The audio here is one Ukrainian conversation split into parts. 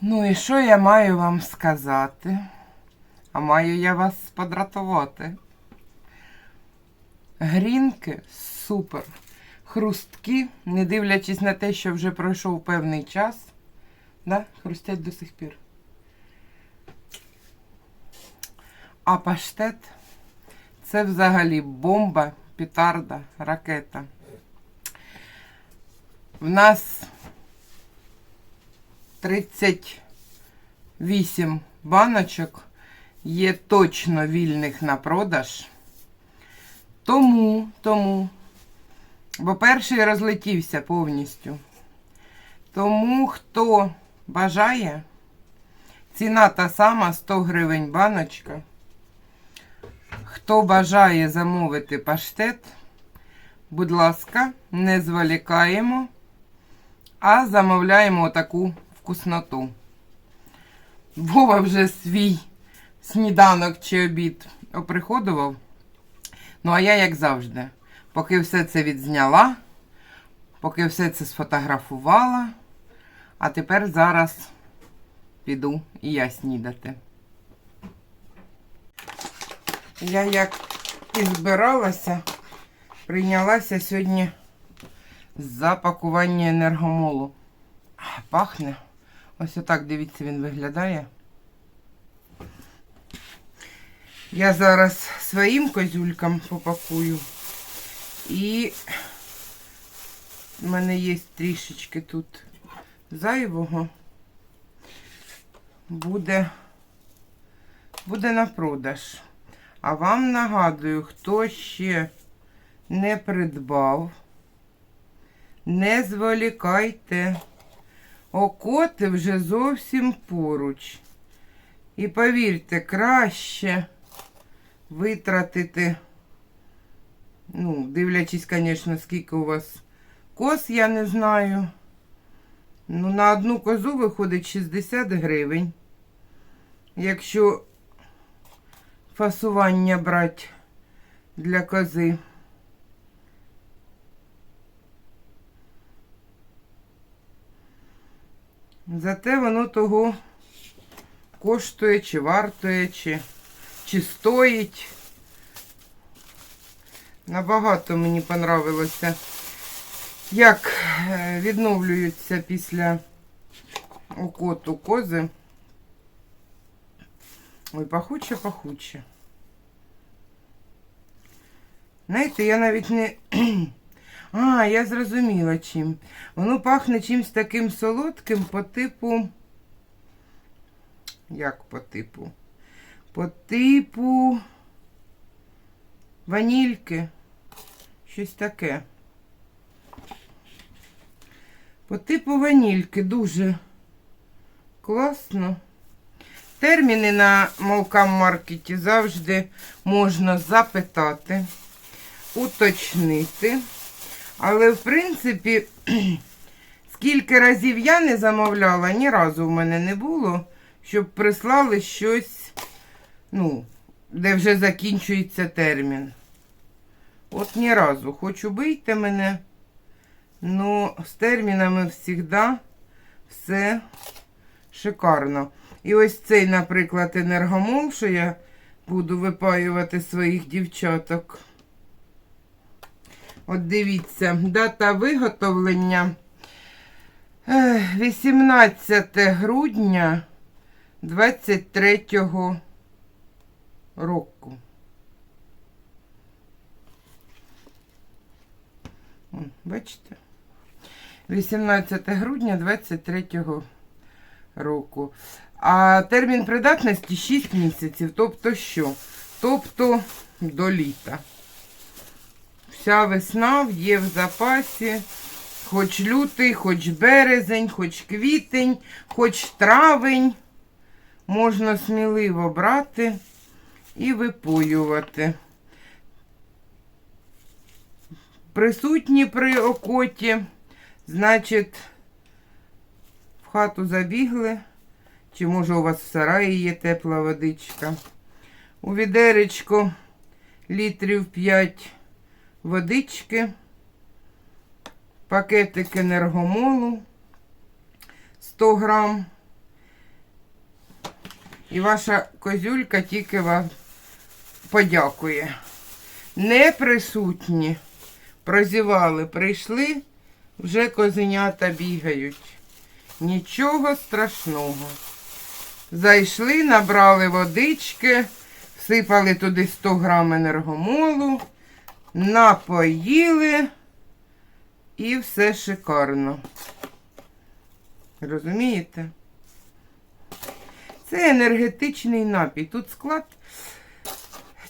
Ну і що я маю вам сказати? А маю я вас подратувати. Грінки супер. Хрусткі, не дивлячись на те, що вже пройшов певний час. Да? Хрустять до сих пір. А паштет це взагалі бомба, петарда, ракета. В нас 38 баночок є точно вільних на продаж. Тому, тому, бо перший розлетівся повністю. Тому, хто бажає, ціна та сама 100 гривень баночка. Хто бажає замовити паштет, будь ласка, не зволікаємо, а замовляємо таку вкусноту. Вова вже свій сніданок чи обід оприходував. Ну, а я, як завжди, поки все це відзняла, поки все це сфотографувала, а тепер зараз піду і я снідати. Я як і збиралася, прийнялася сьогодні за пакування енергомолу. Пахне. Ось отак, дивіться, він виглядає. Я зараз своїм козюлькам попакую. І в мене є трішечки тут зайвого. Буде, буде на продаж. А вам нагадую, хто ще не придбав, не зволікайте. Окоти вже зовсім поруч. І повірте, краще витратити, ну, дивлячись, звісно, скільки у вас коз, я не знаю. Ну, на одну козу виходить 60 гривень. Якщо фасування брати для кози. Зате воно того коштує, чи вартує, чи, чи стоїть. Набагато мені понравилося, як е, відновлюються після окоту кози. Ой, пахуче, пахуче. Знаєте, я навіть не. А, я зрозуміла чим. Воно пахне чимось таким солодким по типу. Як по типу? По типу ванільки. Щось таке. По типу ванільки дуже класно. Терміни на молкам маркеті завжди можна запитати, уточнити. Але, в принципі, скільки разів я не замовляла, ні разу в мене не було, щоб прислали щось, ну, де вже закінчується термін. От ні разу. Хоч убийте мене, ну, з термінами завжди все шикарно. І ось цей, наприклад, енергомол, що я буду випаювати своїх дівчаток. От дивіться, дата виготовлення ех, 18 грудня 23 року. Бачите? 18 грудня 23 року. А термін придатності 6 місяців. Тобто що? Тобто до літа. Вся весна є в запасі. Хоч лютий, хоч березень, хоч квітень, хоч травень. Можна сміливо брати і випоювати. Присутні при окоті, значить, в хату забігли, Чи може у вас в сараї є тепла водичка. У відеречко літрів 5 водички, пакетик енергомолу 100 грам. І ваша козюлька тільки вам подякує. Не присутні. Прозівали, прийшли, вже козенята бігають. Нічого страшного. Зайшли, набрали водички, всипали туди 100 грам енергомолу, напоїли і все шикарно. Розумієте? Це енергетичний напій. Тут склад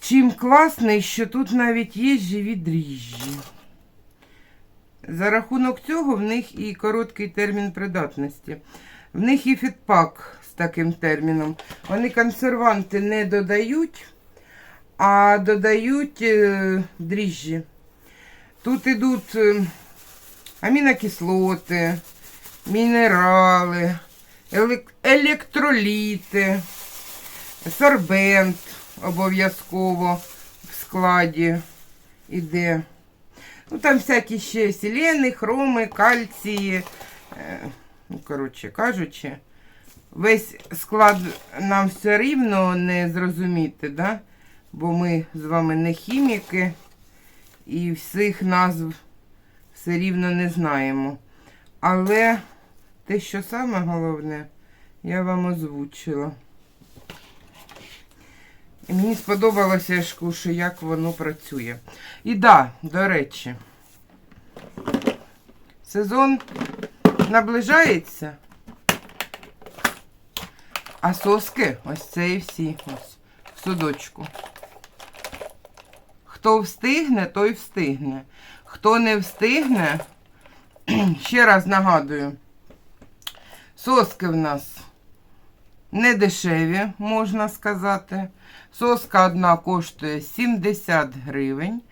чим класний, що тут навіть є живі дріжджі. За рахунок цього в них і короткий термін придатності. В них і фітпак таким терміном. Вони консерванти не додають, а додають е, дріжджі. Тут ідуть е, амінокислоти, мінерали, електроліти, сорбент обов'язково в складі іде. Ну, там всякі ще селени, хроми, кальції. Е, ну, коротше кажучи, весь склад нам все рівно не зрозуміти, да? бо ми з вами не хіміки і всіх назв все рівно не знаємо. Але те, що саме головне, я вам озвучила. І мені сподобалося, кушу, як воно працює. І да, до речі, сезон наближається. А соски ось це і всі ось в судочку. Хто встигне, той встигне. Хто не встигне, ще раз нагадую, соски в нас не дешеві, можна сказати. Соска одна коштує 70 гривень.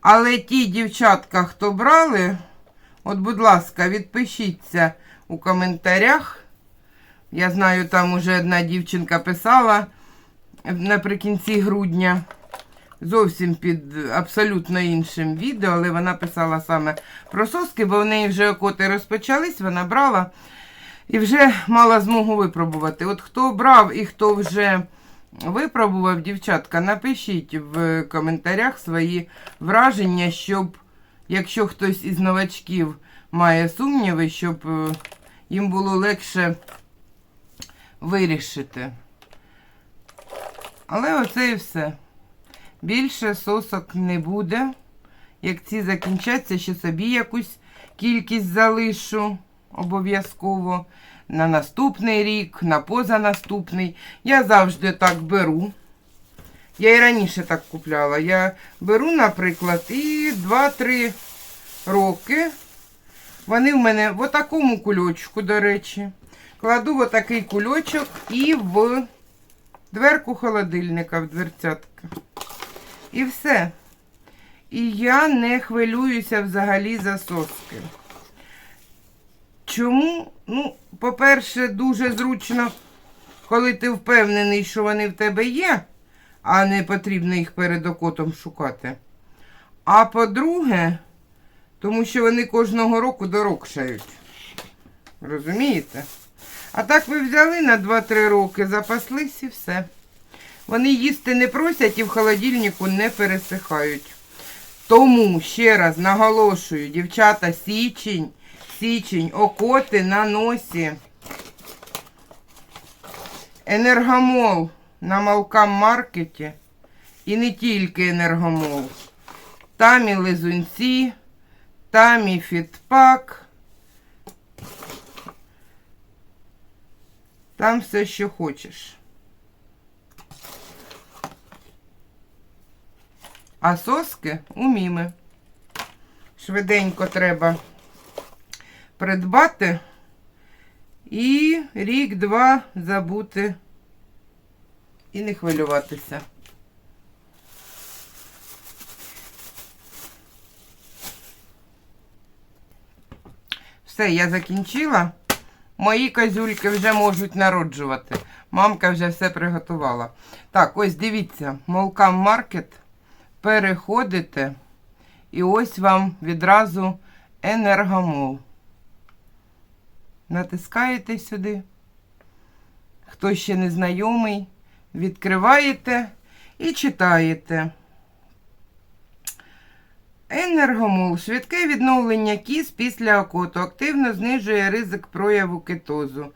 Але ті дівчатка, хто брали, от, будь ласка, відпишіться у коментарях. Я знаю, там уже одна дівчинка писала наприкінці грудня. Зовсім під абсолютно іншим відео, але вона писала саме про соски, бо в неї вже окоти розпочались, вона брала і вже мала змогу випробувати. От хто брав і хто вже випробував, дівчатка, напишіть в коментарях свої враження, щоб, якщо хтось із новачків має сумніви, щоб е, їм було легше вирішити. Але оце і все. Більше сосок не буде. Як ці закінчаться, ще собі якусь кількість залишу обов'язково. На наступний рік, на позанаступний. Я завжди так беру. Я і раніше так купляла. Я беру, наприклад, і 2-3 роки. Вони в мене в такому кульочку, до речі. Кладу в отакий кульочок і в дверку холодильника, в дверцятка. І все. І я не хвилююся взагалі за соски. Чому? Ну, по-перше, дуже зручно, коли ти впевнений, що вони в тебе є, а не потрібно їх перед окотом шукати. А по-друге, тому що вони кожного року дорогшають. Розумієте? А так ви взяли на 2-3 роки, запаслись і все. Вони їсти не просять і в холодильнику не пересихають. Тому ще раз наголошую, дівчата, січень, січень, окоти на носі. Енергомол на Малкам маркеті. І не тільки енергомол. Там і лизунці, там і фітпак. Там все, що хочеш. А соски у міми. Швиденько треба придбати і рік-два забути і не хвилюватися. Все, я закінчила. Мої козюльки вже можуть народжувати. Мамка вже все приготувала. Так, ось дивіться, Молкам Маркет. Переходите. І ось вам відразу енергомол. Натискаєте сюди. Хто ще не знайомий, відкриваєте і читаєте. Енергомол. Швидке відновлення кіз після окоту. Активно знижує ризик прояву кетозу.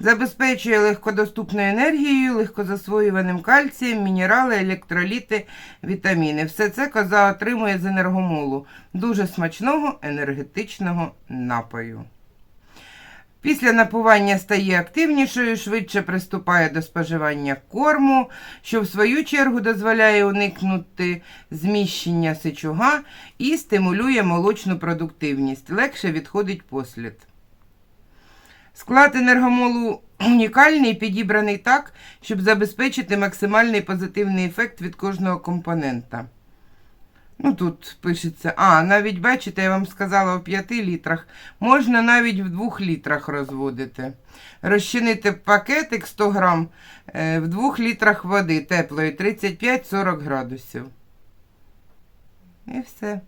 Забезпечує легкодоступною енергією, легкозасвоюваним кальцієм, мінерали, електроліти, вітаміни. Все це коза отримує з енергомолу. Дуже смачного енергетичного напою. Після напування стає активнішою, швидше приступає до споживання корму, що в свою чергу дозволяє уникнути зміщення сечуга і стимулює молочну продуктивність. Легше відходить послід. Склад енергомолу унікальний, підібраний так, щоб забезпечити максимальний позитивний ефект від кожного компонента. Ну, тут пишеться, а, навіть бачите, я вам сказала у 5 літрах. Можна навіть в 2 літрах розводити. Розчинити пакетик 100 грам е, в 2 літрах води теплої 35-40 градусів. І все.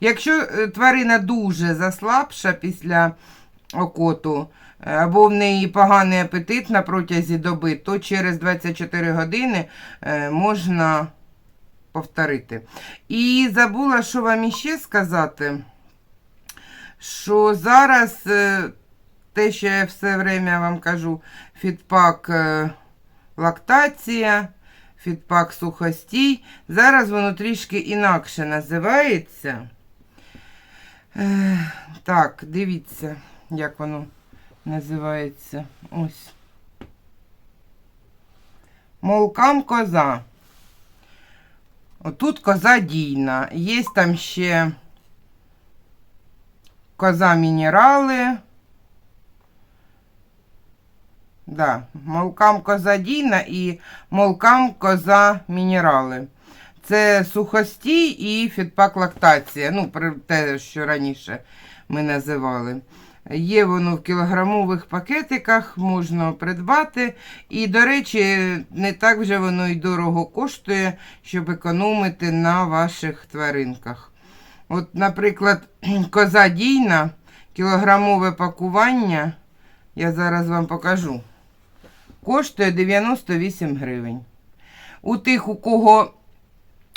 Якщо е, тварина дуже заслабша після окоту, е, або в неї поганий апетит на протязі доби, то через 24 години можна повторити. І забула, що вам іще сказати, що зараз е, те, що я все время вам кажу, фідпак е, лактація, фідпак сухостій, зараз воно трішки інакше називається. Е, Так, дивіться, як воно називається. Ось. Молкам коза. Отут коза дійна. Є там ще коза мінерали. Да, молкам коза дійна і молкам коза мінерали. Це сухостій і фідпак лактація. Ну, про те, що раніше ми називали. Є воно в кілограмових пакетиках, можна придбати. І, до речі, не так вже воно й дорого коштує, щоб економити на ваших тваринках. От, наприклад, коза дійна, кілограмове пакування, я зараз вам покажу, коштує 98 гривень. У тих, у кого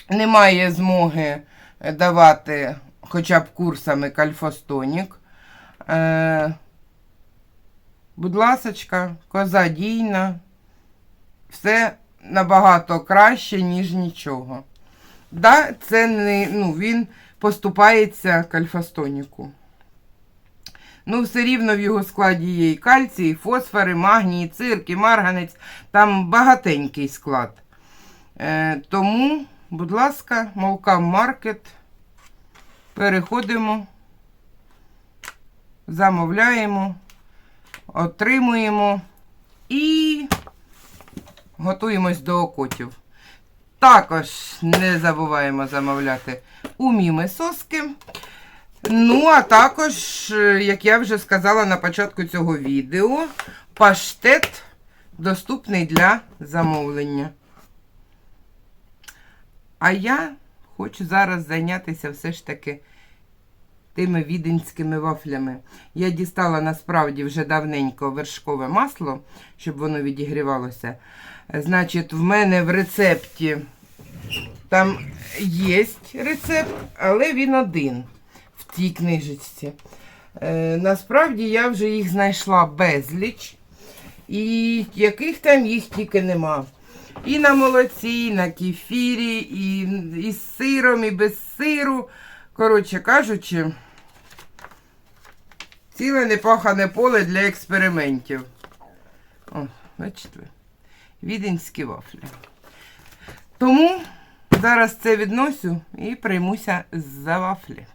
немає змоги давати хоча б курсами кальфостонік, Е, будь ласочка, коза дійна, все набагато краще, ніж нічого. Да, це не, ну, він поступається кальфастоніку. Ну, все рівно в його складі є і кальцій, і фосфори, магній, і цирк, і марганець. Там багатенький склад. Е, тому, будь ласка, Молкам Маркет. Переходимо замовляємо, отримуємо і готуємось до окотів. Також не забуваємо замовляти уміми соски. Ну, а також, е, як я вже сказала на початку цього відео, паштет доступний для замовлення. А я хочу зараз зайнятися все ж таки тими віденськими вафлями. Я дістала насправді вже давненько вершкове масло, щоб воно відігрівалося. Значить, в мене в рецепті там є рецепт, але він один в тій книжечці. Е, насправді я вже їх знайшла безліч. І яких там їх тільки нема. І на молоці, і на кефірі, і, і з сиром, і без сиру. Коротше кажучи, ціле непахане поле для експериментів. О, бачите, віденські вафлі. Тому зараз це відносю і приймуся за вафлі.